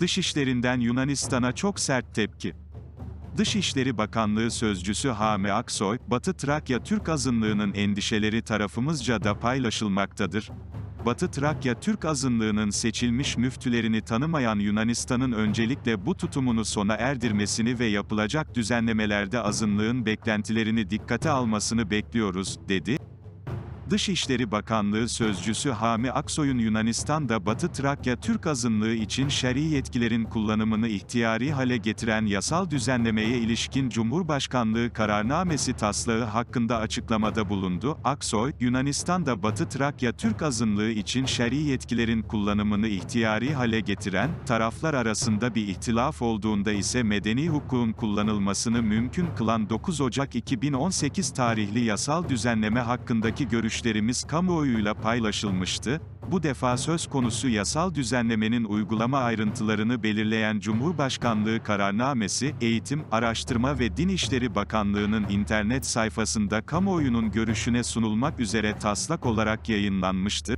Dışişlerinden Yunanistan'a çok sert tepki. Dışişleri Bakanlığı Sözcüsü Hami Aksoy, Batı Trakya Türk azınlığının endişeleri tarafımızca da paylaşılmaktadır. Batı Trakya Türk azınlığının seçilmiş müftülerini tanımayan Yunanistan'ın öncelikle bu tutumunu sona erdirmesini ve yapılacak düzenlemelerde azınlığın beklentilerini dikkate almasını bekliyoruz, dedi. Dışişleri Bakanlığı Sözcüsü Hami Aksoy'un Yunanistan'da Batı Trakya Türk azınlığı için şer'i yetkilerin kullanımını ihtiyari hale getiren yasal düzenlemeye ilişkin Cumhurbaşkanlığı kararnamesi taslağı hakkında açıklamada bulundu. Aksoy, Yunanistan'da Batı Trakya Türk azınlığı için şer'i yetkilerin kullanımını ihtiyari hale getiren, taraflar arasında bir ihtilaf olduğunda ise medeni hukukun kullanılmasını mümkün kılan 9 Ocak 2018 tarihli yasal düzenleme hakkındaki görüşlerimiz kamuoyuyla paylaşılmıştı. Bu defa söz konusu yasal düzenlemenin uygulama ayrıntılarını belirleyen Cumhurbaşkanlığı kararnamesi, Eğitim, Araştırma ve Din İşleri Bakanlığı'nın internet sayfasında kamuoyunun görüşüne sunulmak üzere taslak olarak yayınlanmıştı.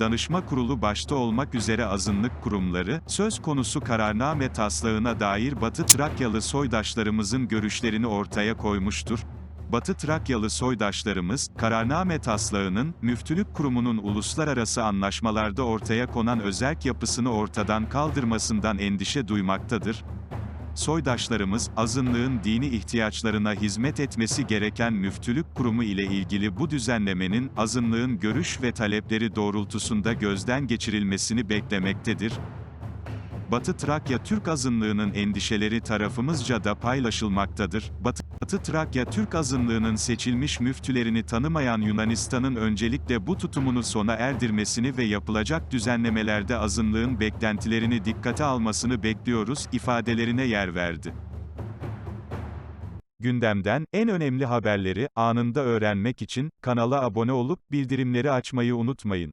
Danışma Kurulu başta olmak üzere azınlık kurumları, söz konusu kararname taslağına dair Batı Trakyalı soydaşlarımızın görüşlerini ortaya koymuştur. Batı Trakyalı soydaşlarımız, kararname taslağının, müftülük kurumunun uluslararası anlaşmalarda ortaya konan özerk yapısını ortadan kaldırmasından endişe duymaktadır. Soydaşlarımız, azınlığın dini ihtiyaçlarına hizmet etmesi gereken müftülük kurumu ile ilgili bu düzenlemenin, azınlığın görüş ve talepleri doğrultusunda gözden geçirilmesini beklemektedir. Batı Trakya Türk azınlığının endişeleri tarafımızca da paylaşılmaktadır. Batı, Batı Trakya Türk azınlığının seçilmiş müftülerini tanımayan Yunanistan'ın öncelikle bu tutumunu sona erdirmesini ve yapılacak düzenlemelerde azınlığın beklentilerini dikkate almasını bekliyoruz ifadelerine yer verdi. Gündemden en önemli haberleri anında öğrenmek için kanala abone olup bildirimleri açmayı unutmayın.